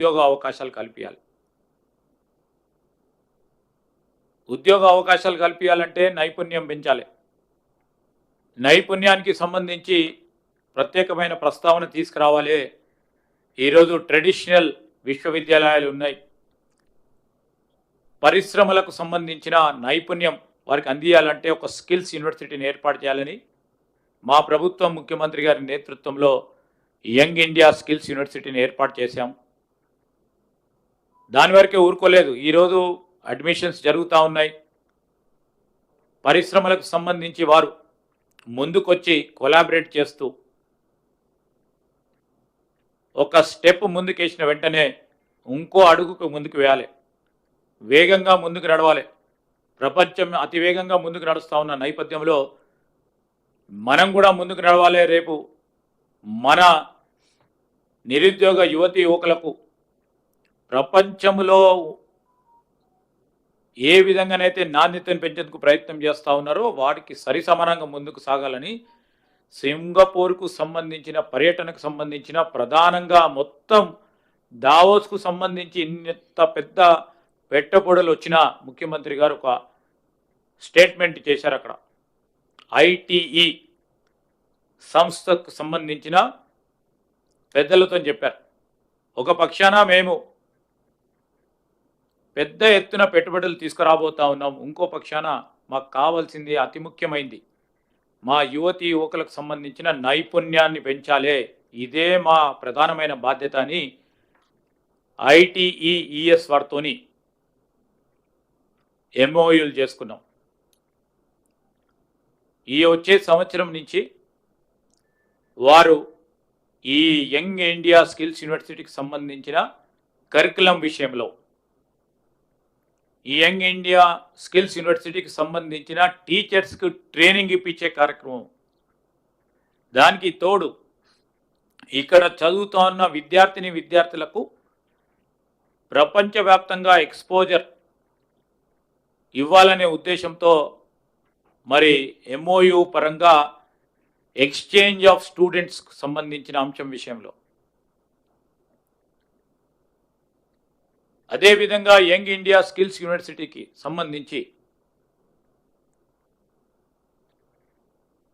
ఉద్యోగ అవకాశాలు కల్పించాలి ఉద్యోగ అవకాశాలు కల్పించాలంటే నైపుణ్యం పెంచాలి. నైపుణ్యానికి సంబంధించి ప్రత్యేకమైన ప్రస్తావన తీసుకురావాలి. ఈరోజు ట్రెడిషనల్ విశ్వవిద్యాలయాలు ఉన్నాయి. పరిశ్రమలకు సంబంధించిన నైపుణ్యం వారికి అందియాలంటే ఒక స్కిల్స్ యూనివర్సిటీని ఏర్పాటు చేయాలని మా ప్రభుత్వం ముఖ్యమంత్రి గారి నేతృత్వంలో యంగ్ ఇండియా స్కిల్స్ యూనివర్సిటీని ఏర్పాటు చేశాం. దాని వరకే ఊరుకోలేదు. ఈరోజు అడ్మిషన్స్ జరుగుతూ ఉన్నాయి. పరిశ్రమలకు సంబంధించి వారు ముందుకొచ్చి కొలాబరేట్ చేస్తూ ఒక స్టెప్ ముందుకేసిన వెంటనే ఇంకో అడుగుకు ముందుకు వేయాలి. వేగంగా ముందుకు నడవాలి. ప్రపంచం అతి వేగంగా ముందుకు నడుస్తూ ఉన్న నేపథ్యంలో మనం కూడా ముందుకు నడవాలి. రేపు మన నిరుద్యోగ యువతి యువకులకు ప్రపంచంలో ఏ విధంగానైతే నాణ్యతను పెంచేందుకు ప్రయత్నం చేస్తూ ఉన్నారో వాటికి సరిసమానంగా ముందుకు సాగాలని సింగపూర్కు సంబంధించిన పర్యటనకు సంబంధించిన ప్రధానంగా మొత్తం దావోస్కు సంబంధించి ఇంత పెద్ద పెట్టుబడులు వచ్చిన ముఖ్యమంత్రి గారు ఒక స్టేట్మెంట్ చేశారు అక్కడ. ఐటీఈ సంస్థకు సంబంధించిన పెద్దలతో చెప్పారు. ఒక పక్షాన మేము పెద్ద ఎత్తున పెట్టుబడులు తీసుకురాబోతా ఉన్నాం. ఇంకో పక్షాన మాకు కావాల్సింది అతి ముఖ్యమైంది. మా యువతి యువకులకు సంబంధించిన నైపుణ్యాన్ని పెంచాలే. ఇదే మా ప్రధానమైన బాధ్యత అని ఐటీఈఈఎస్ వారితోని ఎంఓయూలు చేసుకున్నాం. ఈ వచ్చే సంవత్సరం నుంచి వారు ఈ యంగ్ ఇండియా స్కిల్స్ యూనివర్సిటీకి సంబంధించిన కరికులం విషయంలో ఈ యంగ్ ఇండియా స్కిల్స్ యూనివర్సిటీకి సంబంధించిన టీచర్స్కి ట్రైనింగ్ ఇప్పించే కార్యక్రమం. దానికి తోడు ఇక్కడ చదువుతున్న విద్యార్థిని విద్యార్థులకు ప్రపంచవ్యాప్తంగా ఎక్స్పోజర్ ఇవ్వాలనే ఉద్దేశంతో మరి ఎంఓయు పరంగా ఎక్స్చేంజ్ ఆఫ్ స్టూడెంట్స్కి సంబంధించిన అంశం విషయంలో. అదేవిధంగా యంగ్ ఇండియా స్కిల్స్ యూనివర్సిటీకి సంబంధించి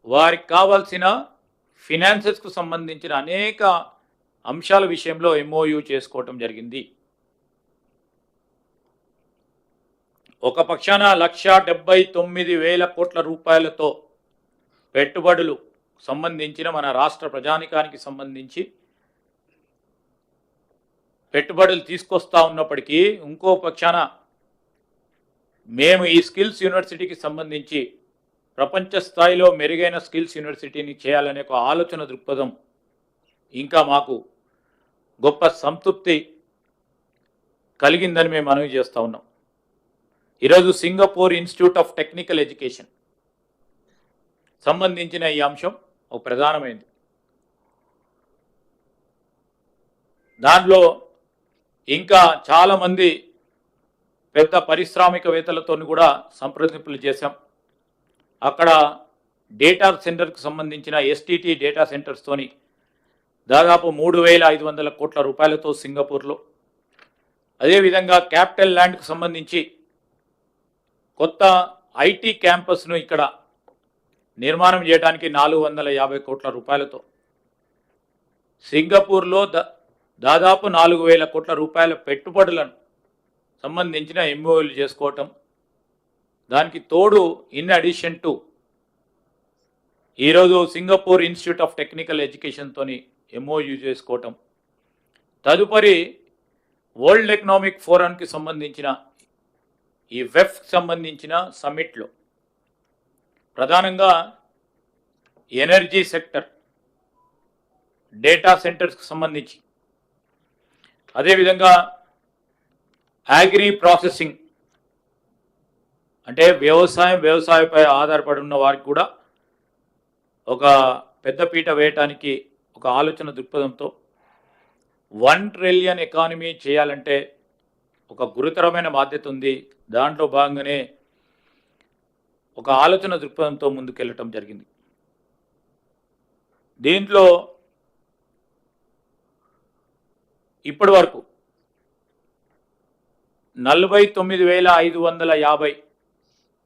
వారికి కావాల్సిన ఫినాన్సెస్కు సంబంధించిన అనేక అంశాల విషయంలో ఎంఓయూ చేసుకోవటం జరిగింది. ఒక పక్షాన లక్ష డెబ్బై తొమ్మిది వేల కోట్ల రూపాయలతో పెట్టుబడులు సంబంధించిన మన రాష్ట్ర ప్రజానికానికి సంబంధించి పెట్టుబడులు తీసుకొస్తా ఉన్నప్పటికీ ఇంకో పక్షాన మేము ఈ స్కిల్స్ యూనివర్సిటీకి సంబంధించి ప్రపంచ స్థాయిలో మెరుగైన స్కిల్స్ యూనివర్సిటీని చేయాలనే ఒక ఆలోచన దృక్పథం ఇంకా మాకు గొప్ప సంతృప్తి కలిగిందని మేము మనవి చేస్తూ ఉన్నాం. ఈరోజు Singapore Institute of Technical Education సంబంధించిన ఈ అంశం ఒక ప్రధానమైంది. దాంట్లో ఇంకా చాలామంది పెద్ద పారిశ్రామికవేత్తలతో కూడా సంప్రదింపులు చేశాం. అక్కడ డేటా సెంటర్కు సంబంధించిన ఎస్టీటీ డేటా సెంటర్స్తోని దాదాపు మూడు వేల ఐదు వందల కోట్ల రూపాయలతో సింగపూర్లో. అదేవిధంగా క్యాపిటల్ ల్యాండ్కు సంబంధించి కొత్త ఐటీ క్యాంపస్ను ఇక్కడ నిర్మాణం చేయడానికి నాలుగు వందల యాభై కోట్ల రూపాయలతో. సింగపూర్లో ద దాదాపు నాలుగు వేల కోట్ల రూపాయల పెట్టుబడులను సంబంధించిన ఎంఓలు చేసుకోవటం దానికి తోడు ఇన్ అడిషన్ టు ఈరోజు సింగపూర్ ఇన్స్టిట్యూట్ ఆఫ్ టెక్నికల్ ఎడ్యుకేషన్తోని ఎంఓయు చేసుకోవటం. తదుపరి వరల్డ్ ఎకనామిక్ ఫోరంకి సంబంధించిన ఈ వెఫ్కి సంబంధించిన సమ్మిట్లు ప్రధానంగా ఎనర్జీ సెక్టర్ డేటా సెంటర్స్కి సంబంధించి అదేవిధంగా అగ్రి ప్రాసెసింగ్ అంటే వ్యవసాయం వ్యవసాయపై ఆధారపడి ఉన్న వారికి కూడా ఒక పెద్దపీట వేయటానికి ఒక ఆలోచన దృక్పథంతో వన్ ట్రిలియన్ ఎకానమీ చేయాలంటే ఒక గురుతరమైన బాధ్యత ఉంది. దాంట్లో భాగంగానే ఒక ఆలోచన దృక్పథంతో ముందుకెళ్ళటం జరిగింది. దీంట్లో ఇప్పటి వరకు నలభై తొమ్మిది వేల ఐదు వందల యాభై